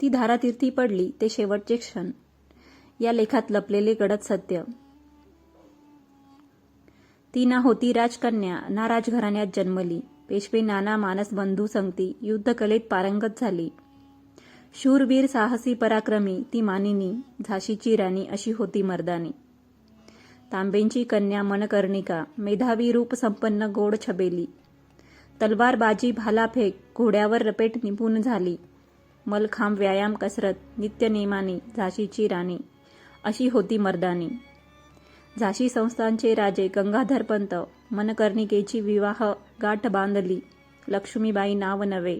ती धारातीर्थी पडली ते शेवटचे क्षण. या लेखात लपलेले गडद सत्य. ती ना होती राजकन्या ना राजघराण्यात जन्मली. पेशवे नाना मानस बंधू संगती युद्धकलेत पारंगत झाली. शूरवीर साहसी पराक्रमी ती मानिनी झाशीची राणी अशी होती मर्दानी. तांबेंची कन्या मनकर्णिका मेधावी रूप संपन्न गोड छबेली. तलवारबाजी भालाफेक घोड्यावर रपेट निपुण झाली. मलखांब व्यायाम कसरत नित्यनेमानी झाशीची राणी. अशी होती मर्दानी. झाशी संस्थांचे राजे गंगाधर पंत मनकर्णिकेची विवाह गाठ बांधली. लक्ष्मीबाई नाव नवे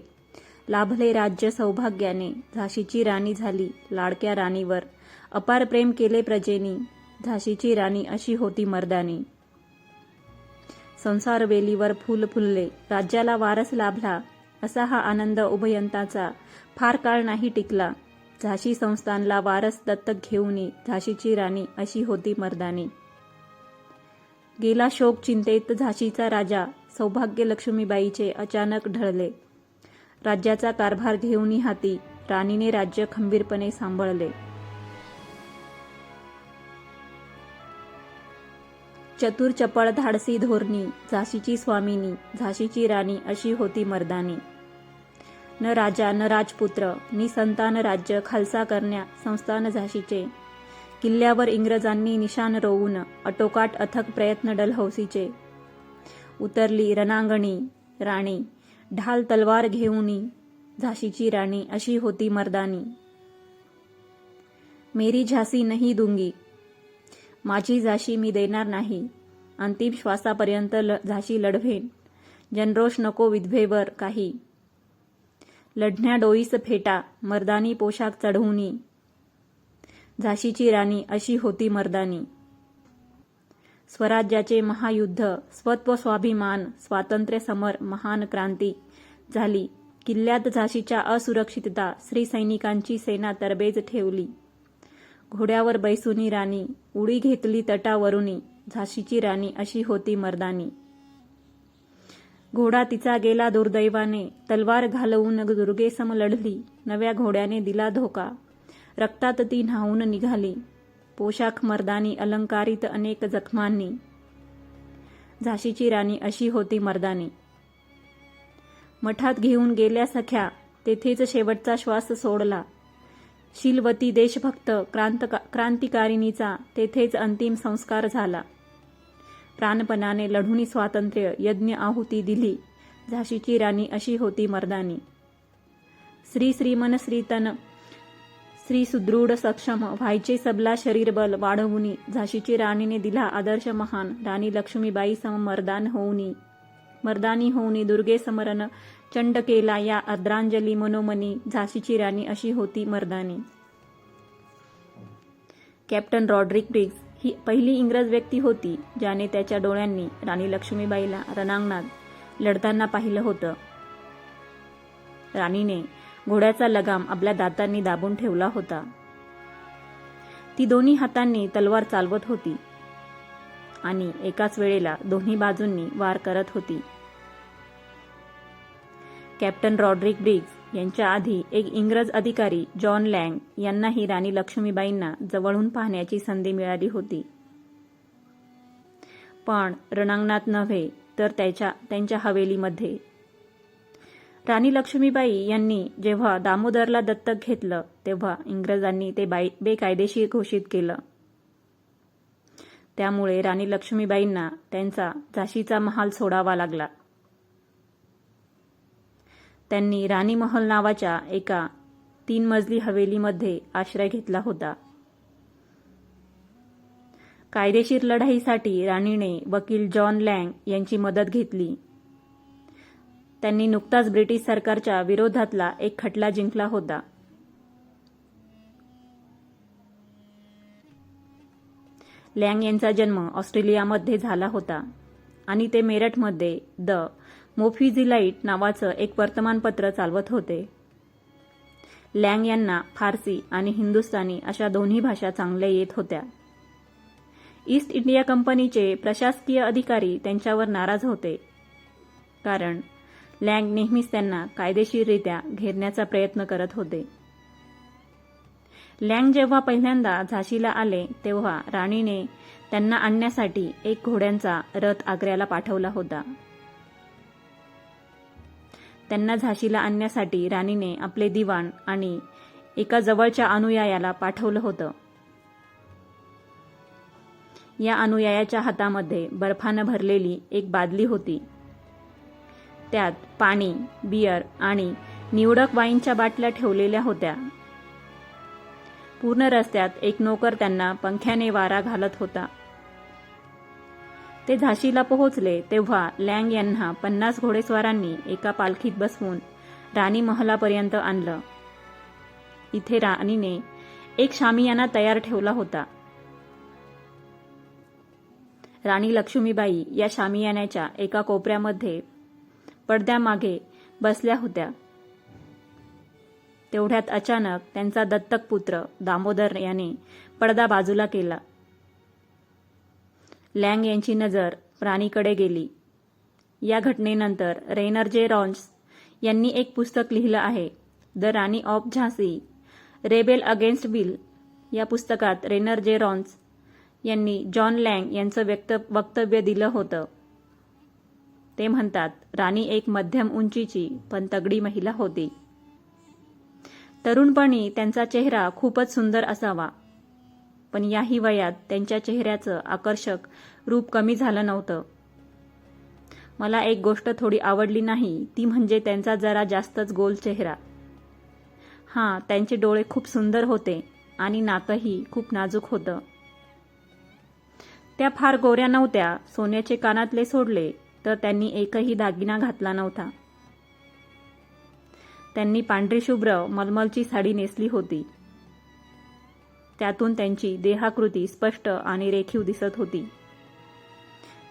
लाभले राज्य सौभाग्याने झाशीची राणी झाली लाडक्या राणीवर. अपार प्रेम केले प्रजेनी झाशीची राणी अशी होती मर्दानी. संसार वेलीवर फुल फुलले. राज्याला वारस लाभला. असा हा आनंद उभयंताचा. फार काळ नाही टिकला. झाशी संस्थानला वारस दत्तक घेऊनी झाशीची राणी अशी होती मर्दानी. गेला शोक चिंतेत झाशीचा राजा सौभाग्य लक्ष्मीबाईचे अचानक ढळले. राज्याचा कारभार घेऊनी हाती राणीने राज्य खंबीरपणे सांभाळले. चतुर चपळ धाडसी धोरणी झाशीची स्वामिनी झाशीची राणी अशी होती मर्दानी. न राजा न राजपुत्र नि संतान राज्य खालसा करण्या संस्थान झाशीचे. किल्ल्यावर इंग्रजांनी निशान रोवून अटोकाट अथक प्रयत्न डलहौसीचे. उतरली रणांगणी राणी ढाल तलवार घेऊनी झाशीची राणी अशी होती मर्दानी. मेरी झासी नाही दुंगी माझी झाशी मी देणार नाही. अंतिम श्वासापर्यंत ल झाशी लढवेन. जनरोष नको विधवेवर काही. लढण्या डोईस फेटा मर्दानी पोशाख चढवूनी. झाशीची राणी अशी होती मर्दानी. स्वराज्याचे महायुद्ध स्वत्व स्वाभिमान स्वातंत्र्य समर महान क्रांती झाली. किल्ल्यात झाशीच्या असुरक्षितता श्री सैनिकांची सेना तरबेज ठेवली. घोड्यावर बैसुनी राणी उडी घेतली तटावरुनी झाशीची राणी अशी होती मर्दानी. घोडा तिचा गेला दुर्दैवाने तलवार घालवून दुर्गेसम लढली नव्या घोड्याने दिला धोका. रक्तात ती न्हावून निघाली. पोशाख मर्दानी अलंकारित अनेक जखमांनी. झाशीची राणी अशी होती मर्दानी. मठात घेऊन गेल्या सख्या तेथेच शेवटचा श्वास सोडला. शीलवती देशभक्त क्रांत क्रांतिकारिणीचा तेथेच अंतिम संस्कार झाला. प्राणपणाने लढूनी स्वातंत्र्य यज्ञ आहुती दिली झाशीची राणी अशी होती मर्दानी. श्री श्रीमन श्रीतन श्री सुदृढ सक्षम व्हायचे सबला शरीरबल वाढवूनी झाशीची राणीने दिला आदर्श महान राणी लक्ष्मीबाई सम मर्दान होऊनी. मर्दानी होऊनी दुर्गे समरण चंड केला या आदरांजली मनोमनी झाशीची राणी अशी होती मर्दानी. कॅप्टन रॉड्रिक ब्रिग्स ही पहिली इंग्रज व्यक्ती होती ज्याने त्याच्या डोळ्यांनी राणी लक्ष्मीबाईला रणांगणात लढताना पाहिलं होतं. राणीने घोड्याचा लगाम आपल्या दातांनी दाबून ठेवला होता. ती दोन्ही हातांनी तलवार चालवत होती आणि एकाच वेळेला दोन्ही बाजूंनी वार करत होती. कॅप्टन रॉड्रिक ब्रिग्स यांच्या आधी एक इंग्रज अधिकारी जॉन लँग यांनाही राणी लक्ष्मीबाईंना जवळून पाहण्याची संधी मिळाली होती. पण रणांगणात नव्हे तर त्याच्या त्यांच्या हवेलीमध्ये. राणी लक्ष्मीबाई यांनी जेव्हा दामोदरला दत्तक घेतलं तेव्हा इंग्रजांनी ते बाई बेकायदेशीर घोषित केलं. त्यामुळे राणी लक्ष्मीबाईंना त्यांचा झाशीचा महाल सोडावा लागला. त्यांनी राणीमहल नावाच्या एका तीन मजली हवेलीमध्ये आश्रय घेतला होता. कायदेशीर लढाईसाठी राणीने वकील जॉन लँग यांची मदत घेतली. त्यांनी नुकताच ब्रिटिश सरकारच्या विरोधातला एक खटला जिंकला होता. लँग यांचा जन्म ऑस्ट्रेलियामध्ये झाला होता आणि ते मेरठमध्ये द मोफिझिलाईट नावाचं एक वर्तमानपत्र चालवत होते. लँग यांना फारसी आणि हिंदुस्थानी अशा दोन्ही भाषा चांगल्या येत होत्या. ईस्ट इंडिया कंपनीचे प्रशासकीय अधिकारी त्यांच्यावर नाराज होते. कारण लँग नेहमीच त्यांना कायदेशीररित्या घेरण्याचा प्रयत्न करत होते. लँग जेव्हा पहिल्यांदा झाशीला आले तेव्हा राणीने त्यांना आणण्यासाठी एक घोड्यांचा रथ आग्र्याला पाठवला होता. त्यांना झाशीला आणण्यासाठी राणीने आपले दिवाण आणि एका जवळच्या अनुयायाला पाठवलं होतं. या अनुयायाच्या हातामध्ये बर्फानं भरलेली एक बादली होती. त्यात पाणी बियर आणि निवडक वाईनच्या बाटल्या ठेवलेल्या होत्या. पूर्ण रस्त्यात एक नोकर त्यांना पंख्याने वारा घालत होता. ते झाशीला पोहोचले तेव्हा लँग यांना पन्नास घोडेस्वारांनी एका पालखीत बसवून राणी महलापर्यंत आणलं. इथे राणीने एक शामियाना तयार ठेवला होता. राणी लक्ष्मीबाई या शामियान्याच्या एका कोपऱ्यामध्ये पडद्यामागे बसल्या होत्या. तेवढ्यात अचानक त्यांचा दत्तक पुत्र दामोदर याने पडदा बाजूला केला. लँग यांची नजर राणीकडे गेली. या घटनेनंतर रेनर जे रॉन्स यांनी एक पुस्तक लिहिलं आहे the Rani of Jhansi rebel against will. या पुस्तकात रेनर जे रॉन्स यांनी जॉन लँग यांचं व्यक्त वक्तव्य दिलं होतं. ते म्हणतात राणी एक मध्यम उंचीची पण तगडी महिला होती. तरुणपणी त्यांचा चेहरा खूपच सुंदर असावा. पण याही वयात त्यांच्या चेहऱ्याचं आकर्षक रूप कमी झालं नव्हतं. मला एक गोष्ट थोडी आवडली नाही ती म्हणजे त्यांचा जरा जास्तच गोल चेहरा. हां त्यांचे डोळे खूप सुंदर होते आणि नाकही खूप नाजूक होतं. त्या फार गोऱ्या नव्हत्या सोन्याचे कानातले सोडले तर त्यांनी एकही दागिना घातला नव्हता. त्यांनी पांढरी शुभ्र मलमलची साडी नेसली होती. त्यातून त्यांची देहाकृती स्पष्ट आणि रेखीव दिसत होती.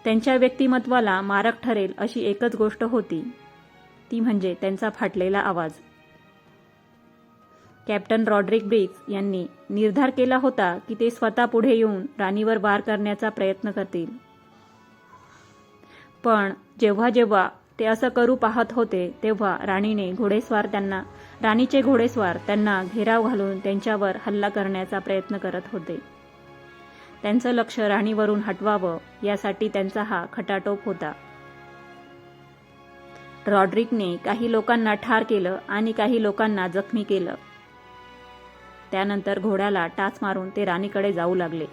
त्यांच्या व्यक्तिमत्वाला मारक ठरेल अशी एकच गोष्ट होती. ती म्हणजे त्यांचा फाटलेला आवाज. कॅप्टन रॉड्रिक ब्रिक्स यांनी निर्धार केला होता की ते स्वतः पुढे येऊन राणीवर वार करण्याचा प्रयत्न करतील. पण जेव्हा जेव्हा ते असं करू पाहत होते तेव्हा राणीने घोडेस्वार त्यांना राणीचे घोडेस्वार त्यांना घेराव घालून त्यांच्यावर हल्ला करण्याचा प्रयत्न करत होते. त्यांचं लक्ष राणीवरून हटवावं यासाठी त्यांचा हा खटाटोप होता. रॉड्रिकने काही लोकांना ठार केलं आणि काही लोकांना जखमी केलं. त्यानंतर घोड्याला टाच मारून ते राणीकडे जाऊ लागले.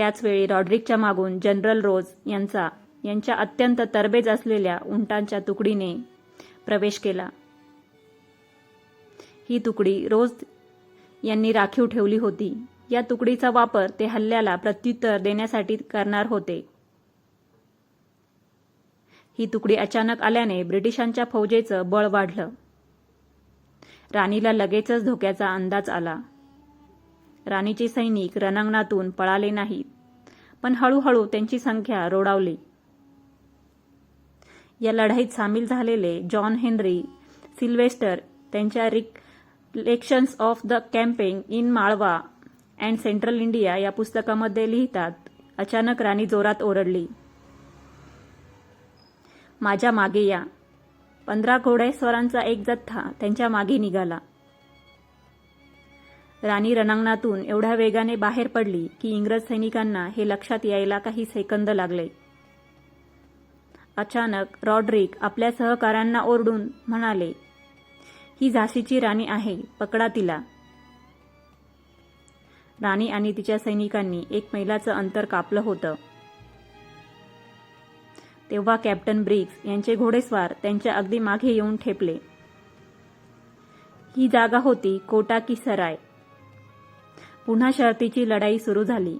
त्याचवेळी रॉड्रिकच्या मागून जनरल रोज यांचा यांच्या अत्यंत तरबेज असलेल्या उंटांच्या तुकडीने प्रवेश केला. ही तुकडी रोज यांनी राखीव ठेवली होती. या तुकडीचा वापर ते हल्ल्याला प्रत्युत्तर देण्यासाठी करणार होते. ही तुकडी अचानक आल्याने ब्रिटिशांच्या फौजेचं बळ वाढलं. राणीला लगेचच धोक्याचा अंदाज आला. राणीचे सैनिक रणांगणातून पळाले नाहीत. पण हळूहळू त्यांची संख्या रोडावली. या लढाईत सामील झालेले जॉन हेनरी सिल्वेस्टर त्यांच्या recollections of the campaign in Malwa and central India या पुस्तकामध्ये लिहितात अचानक राणी जोरात ओरडली. माझ्या मागे या. पंधरा घोडेस्वरांचा एक जथ्था त्यांच्या मागे निघाला. राणी रणांगणातून एवढ्या वेगाने बाहेर पडली की इंग्रज सैनिकांना हे लक्षात यायला काही सेकंद लागले. अचानक रॉड्रिक आपल्या सहकाऱ्यांना ओरडून म्हणाले ही झाशीची राणी आहे पकडा तिला. राणी आणि तिच्या सैनिकांनी एक मैलाचं अंतर कापलं होतं. तेव्हा कॅप्टन ब्रिग्स यांचे घोडेस्वार त्यांच्या अगदी मागे येऊन ठेपले. ही जागा होती कोटा की सराय पुन्हा शर्तीची लढाई सुरू झाली.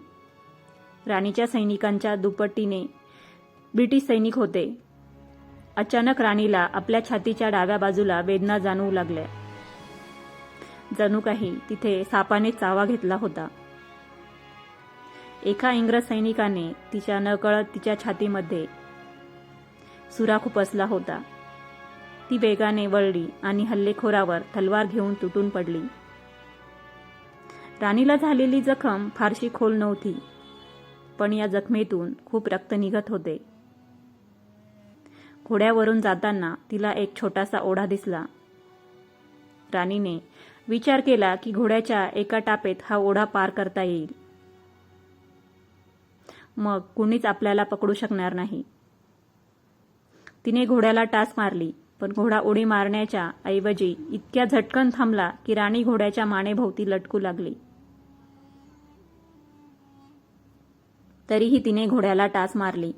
राणीच्या सैनिकांच्या दुपट्टीने ब्रिटिश सैनिक होते. अचानक राणीला आपल्या छातीच्या डाव्या बाजूला वेदना जाणवू लागल्या. जणू काही तिथे सापाने चावा घेतला होता. एका इंग्रज सैनिकाने तिच्या नकळत तिच्या छातीमध्ये सुरा खुपसला होता. ती वेगाने वळली आणि हल्लेखोरावर तलवार घेऊन तुटून पडली. राणीला झालेली जखम फारशी खोल नव्हती पण या जखमेतून खूप रक्त निघत होते. घोड्यावरून जाताना तिला एक छोटासा ओढा दिसला. राणीने विचार केला की घोड्याच्या एका टापेत हा ओढा पार करता येईल. मग कुणीच आपल्याला पकडू शकणार नाही. तिने घोड्याला टाच मारली पण घोडा उडी मारण्याच्या ऐवजी इतक्या झटकन थांबला की राणी घोड्याच्या मानेभोवती लटकू लागली. तरीही तिने घोड्याला टाच मारली.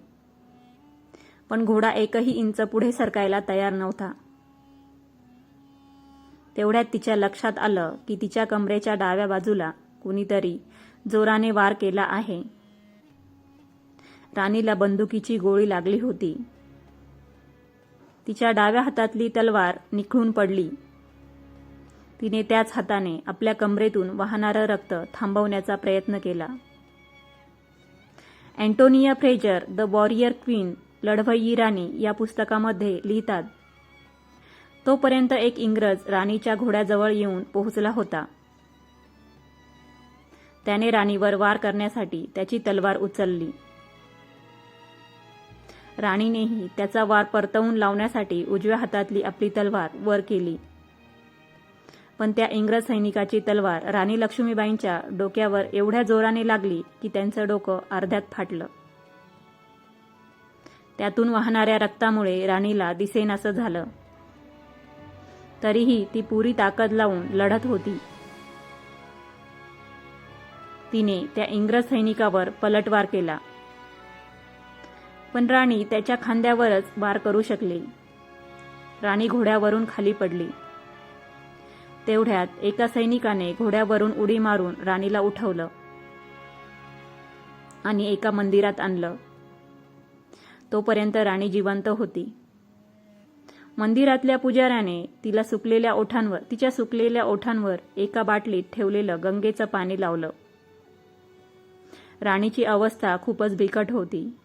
पण घोडा एकही इंच पुढे सरकायला तयार नव्हता. तेवढ्यात तिच्या लक्षात आलं की तिच्या कमरेच्या डाव्या बाजूला कुणीतरी जोराने वार केला आहे. राणीला बंदुकीची गोळी लागली होती. तिच्या डाव्या हातातली तलवार निखळून पडली. तिने त्याच हाताने आपल्या कमरेतून वाहणारं रक्त थांबवण्याचा प्रयत्न केला. Antonia Fraser the warrior queen लढवई राणी या पुस्तकामध्ये लिहितात. तोपर्यंत एक इंग्रज राणीच्या घोड्याजवळ येऊन पोहोचला होता. त्याने राणीवर वार करण्यासाठी त्याची तलवार उचलली. राणीनेही त्याचा वार परतवून लावण्यासाठी उजव्या हातातली आपली तलवार वर केली. पण त्या इंग्रज सैनिकाची तलवार राणी लक्ष्मीबाईंच्या डोक्यावर एवढ्या जोराने लागली की त्यांचं डोकं अर्ध्यात फाटलं. त्यातून वाहणाऱ्या रक्तामुळे राणीला दिसेनासं झालं. तरीही ती पुरी ताकद लावून लढत होती. तिने त्या इंग्रज सैनिकावर पलटवार केला. पण राणी त्याच्या खांद्यावरच वार करू शकली. राणी घोड्यावरून खाली पडली. तेवढ्यात एका सैनिकाने घोड्यावरून उडी मारून राणीला उठवलं आणि एका मंदिरात आणलं. तोपर्यंत राणी जिवंत होती. मंदिरातल्या पुजाऱ्याने तिला सुकलेल्या ओठांवर तिच्या सुकलेल्या ओठांवर एका बाटलीत ठेवलेलं गंगेचं पाणी लावलं. राणीची अवस्था खूपच बिकट होती.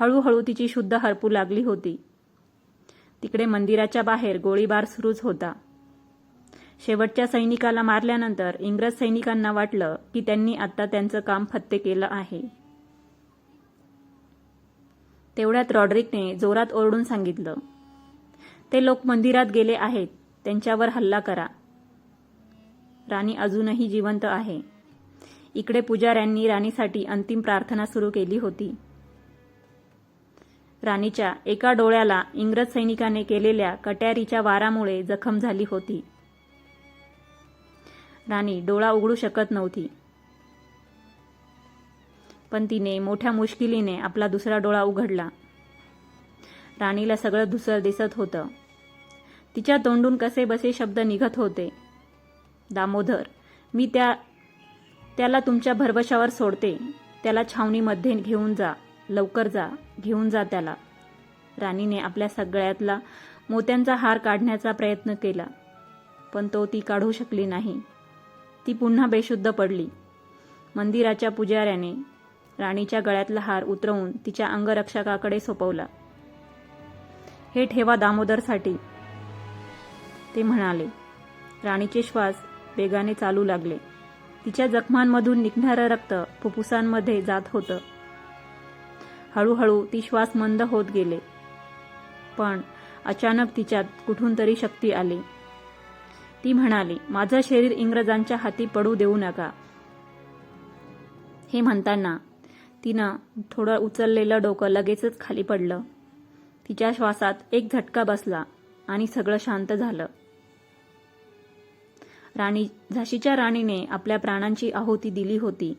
हळूहळू तिची शुद्ध हरपू लागली होती. तिकडे मंदिराच्या बाहेर गोळीबार सुरूच होता. शेवटच्या सैनिकाला मारल्यानंतर इंग्रज सैनिकांना वाटलं की त्यांनी आता त्यांचं काम फत्ते केलं आहे. तेवढ्यात रॉड्रिकने जोरात ओरडून सांगितलं ते लोक मंदिरात गेले आहेत त्यांच्यावर हल्ला करा. राणी अजूनही जिवंत आहे. इकडे पुजाऱ्यांनी राणीसाठी अंतिम प्रार्थना सुरू केली होती. राणीच्या एका डोळ्याला इंग्रज सैनिकाने केलेल्या कट्यारीच्या वारामुळे जखम झाली होती. राणी डोळा उघडू शकत नव्हती. पण तिने मोठ्या मुश्किलीने आपला दुसरा डोळा उघडला. राणीला सगळं धुसर दिसत होतं. तिच्या तोंडून कसे बसे शब्द निघत होते. दामोदर मी त्या त्याला तुमच्या भरवशावर सोडते. त्याला छावणीमध्ये घेऊन जा. लवकर जा. घेऊन जा त्याला. राणीने आपल्या सगळ्यातला मोत्यांचा हार काढण्याचा प्रयत्न केला. पण तो ती काढू शकली नाही. ती पुन्हा बेशुद्ध पडली. मंदिराच्या पुजाऱ्याने राणीच्या गळ्यातला हार उतरवून तिच्या अंगरक्षकाकडे सोपवला. हे ठेवा दामोदरसाठी ते म्हणाले. राणीचे श्वास वेगाने चालू लागले. तिच्या जखमांमधून निघणारं रक्त फुफ्फुसांमध्ये जात होतं. हळूहळू ती श्वास मंद होत गेले. पण अचानक तिच्यात कुठून तरी शक्ती आली. ती म्हणाली माझं शरीर इंग्रजांच्या हाती पडू देऊ नका. हे म्हणताना तिनं थोडं उचललेलं डोकं लगेचच खाली पडलं. तिच्या श्वासात एक झटका बसला आणि सगळं शांत झालं. राणी झाशीच्या राणीने आपल्या प्राणांची आहुती दिली होती.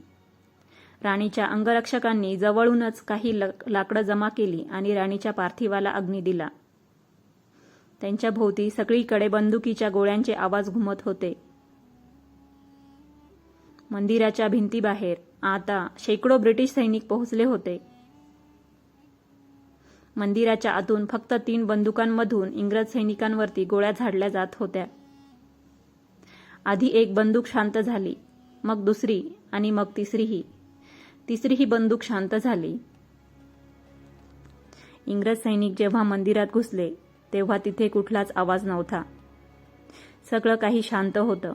राणीच्या अंगरक्षकांनी जवळूनच काही लाकडं जमा केली आणि राणीच्या पार्थिवाला अग्नी दिला. त्यांच्या भोवती सगळीकडे बंदुकीच्या गोळ्यांचे आवाज घुमत होते. मंदिराच्या भिंतीबाहेर आता शेकडो ब्रिटिश सैनिक पोहोचले होते. मंदिराच्या आतून फक्त तीन बंदुकांमधून इंग्रज सैनिकांवरती गोळ्या झाडल्या जात होत्या. आधी एक बंदूक शांत झाली मग दुसरी आणि मग तिसरीही. तिसरीही बंदूक शांत झाली. इंग्रज सैनिक जेव्हा मंदिरात घुसले तेव्हा तिथे कुठलाच आवाज नव्हता. सगळं काही शांत होतं.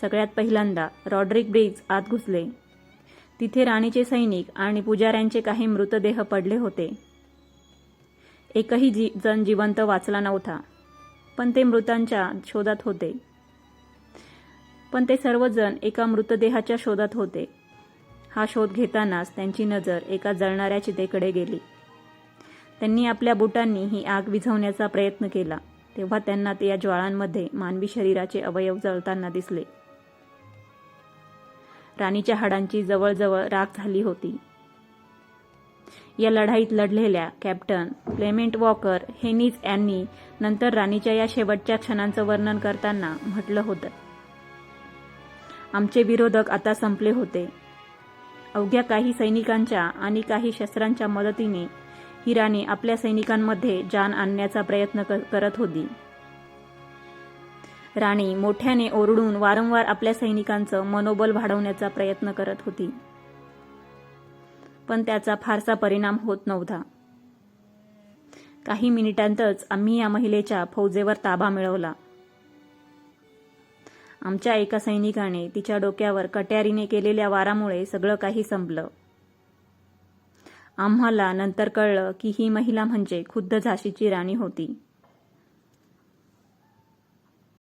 सगळ्यात पहिल्यांदा रॉड्रिक ब्रिग्ज आत घुसले. तिथे राणीचे सैनिक आणि पुजाऱ्यांचे काही मृतदेह पडले होते. एकही जी जण जिवंत वाचला नव्हता पण ते मृतांच्या शोधात होते. पण ते सर्वजण एका मृतदेहाच्या शोधात होते. हा शोध घेतानाच त्यांची नजर एका जळणाऱ्या चितेकडे गेली. त्यांनी आपल्या बुटांनी ही आग विझवण्याचा प्रयत्न केला. तेव्हा त्यांना त्या ज्वाळांमध्ये मानवी शरीराचे अवयव जळताना दिसले. राणीच्या हाडांची जवळजवळ राख झाली होती. या लढाईत लढलेल्या कॅप्टन क्लेमेंट वॉकर हेनीज यांनी नंतर राणीच्या या शेवटच्या क्षणांचं वर्णन करताना म्हटलं होतं. आमचे विरोधक आता संपले होते. अवघ्या काही सैनिकांच्या आणि काही शस्त्रांच्या मदतीने ही राणी आपल्या सैनिकांमध्ये जान आणण्याचा प्रयत्न करत होती. राणी मोठ्याने ओरडून वारंवार आपल्या सैनिकांचं मनोबल वाढवण्याचा प्रयत्न करत होती. पण त्याचा फारसा परिणाम होत नव्हता. काही मिनिटांतच आम्ही या महिलेच्या फौजेवर ताबा मिळवला. आमच्या एका सैनिकाने तिच्या डोक्यावर कट्यारीने केलेल्या वारामुळे सगळं काही संपलं. आम्हाला नंतर कळलं की ही महिला म्हणजे खुद्द झाशीची राणी होती.